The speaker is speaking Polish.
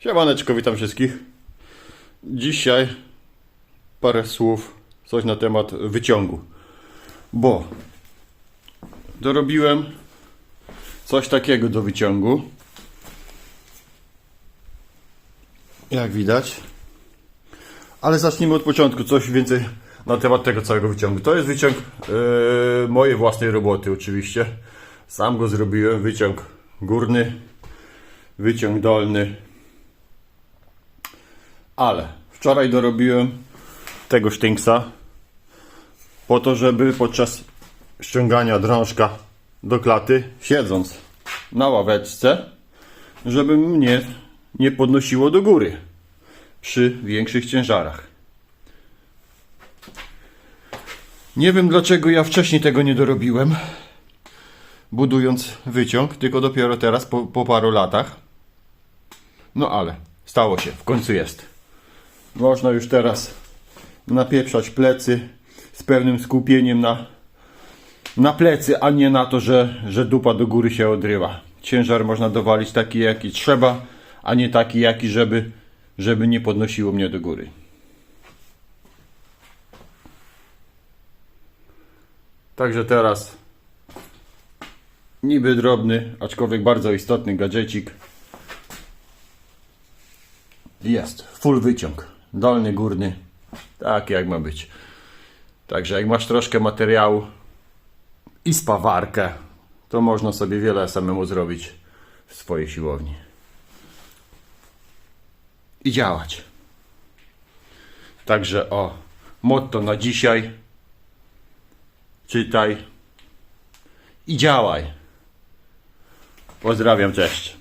Siemaneczko, witam wszystkich. Dzisiaj parę słów, coś na temat wyciągu. Bo dorobiłem coś takiego do wyciągu. Jak widać. Ale zacznijmy od początku, coś więcej na temat tego całego wyciągu. To jest wyciąg yy, mojej własnej roboty oczywiście. Sam go zrobiłem, wyciąg górny, wyciąg dolny. Ale wczoraj dorobiłem tego sztynksa po to, żeby podczas ściągania drążka do klaty, siedząc na ławeczce, żeby mnie nie podnosiło do góry przy większych ciężarach. Nie wiem dlaczego ja wcześniej tego nie dorobiłem, budując wyciąg, tylko dopiero teraz, po, po paru latach. No ale stało się, w końcu jest. Można już teraz napieprzać plecy z pewnym skupieniem na, na plecy, a nie na to, że, że dupa do góry się odrywa. Ciężar można dowalić taki, jaki trzeba, a nie taki, jaki, żeby, żeby nie podnosiło mnie do góry. Także teraz niby drobny, aczkolwiek bardzo istotny gadżecik. Jest, full wyciąg. Dolny, górny. Tak jak ma być. Także jak masz troszkę materiału i spawarkę, to można sobie wiele samemu zrobić w swojej siłowni. I działać. Także o, motto na dzisiaj. Czytaj i działaj. Pozdrawiam, cześć.